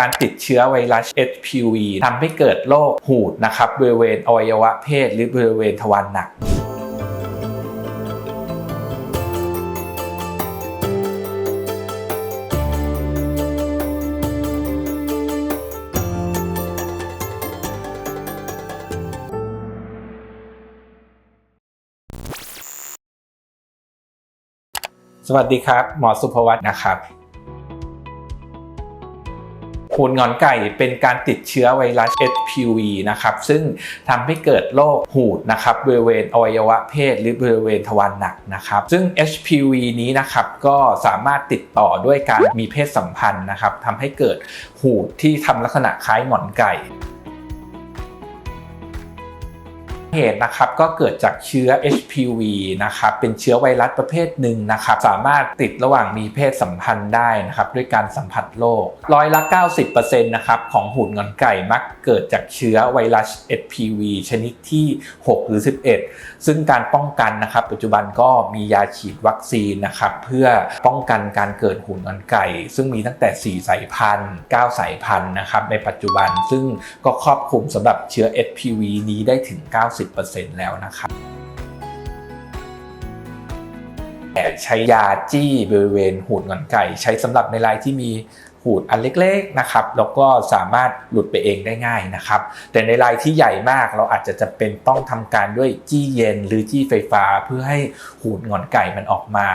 การติดเชื้อไวรัส HPV ทำให้เกิดโรคหูดนะครับบริเวณอวัยวะเพศ หรือบริเวณทวารหนักสวัสดีครับ หมอสุภวัตนะครับ หูนงอนไก่เป็นการติดเชื้อไวรัส HPV นะครับ ซึ่งทำให้เกิดโรคหูดนะครับบริเวณอวัยวะเพศหรือบริเวณทวารหนักนะครับ ซึ่ง HPV นี้นะครับก็สามารถติดต่อด้วยการมีเพศสัมพันธ์นะครับทำให้เกิดหูดที่ทำลักษณะคล้ายหงอนไก่ เหตุนะครับก็เกิดจากเชื้อ HPV นะครับเป็นเชื้อไวรัสประเภทหนึ่งนะครับสามารถติดระหว่างมีเพศสัมพันธ์ได้นะครับด้วยการสัมผัสโรคร้อยละ 90%นะครับของหูดงอนไก่มักเกิดจากเชื้อไวรัส HPV ชนิดที่ 6 หรือ 11 ซึ่งการป้องกันนะครับปัจจุบันก็มียาฉีดวัคซีนนะครับเพื่อป้องกันการเกิดหูดงอนไก่ ซึ่งมีตั้งแต่ 4 สายพันธุ์ 9 สายพันธุ์นะครับในปัจจุบันซึ่งก็ครอบคลุมสำหรับเชื้อ HPV นี้ได้ถึง 90แล้วนะครับแต่ใช้ยาจี้บริเวณหูดงอนไก่ ใช้สำหรับในรายที่มีหูดอันเล็กๆนะครับแล้วก็สามารถหลุดไปเองได้ง่ายนะครับ แต่ในรายที่ใหญ่มากเราอาจจะจำเป็นต้องทำการด้วยจี้เย็นหรือจี้ไฟฟ้าเพื่อให้หูดงอนไก่มันออกมา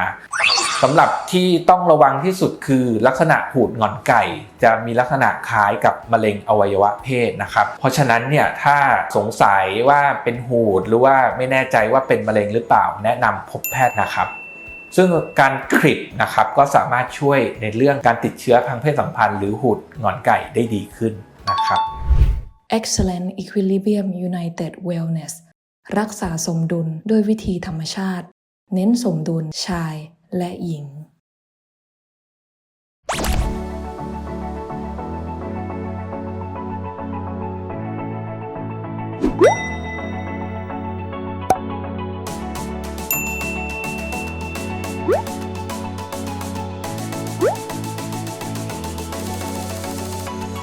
สำหรับที่ต้องระวังที่สุดคือลักษณะหูดงอนไก่ จะมีลักษณะคล้ายกับมะเร็งอวัยวะเพศนะครับ เพราะฉะนั้นเนี่ยถ้าสงสัยว่าเป็นหูดหรือว่าไม่แน่ใจว่าเป็นมะเร็งหรือเปล่า แนะนำพบแพทย์นะครับซึ่งการคลิปนะครับก็สามารถช่วยในเรื่องการติดเชื้อทางเพศสัมพันธ์หรือหูดงอนไก่ได้ดีขึ้นนะครับ Excellent Equilibrium United Wellness รักษาสมดุลด้วยวิธีธรรมชาติ เน้นสมดุลชาย และหญิง Woo!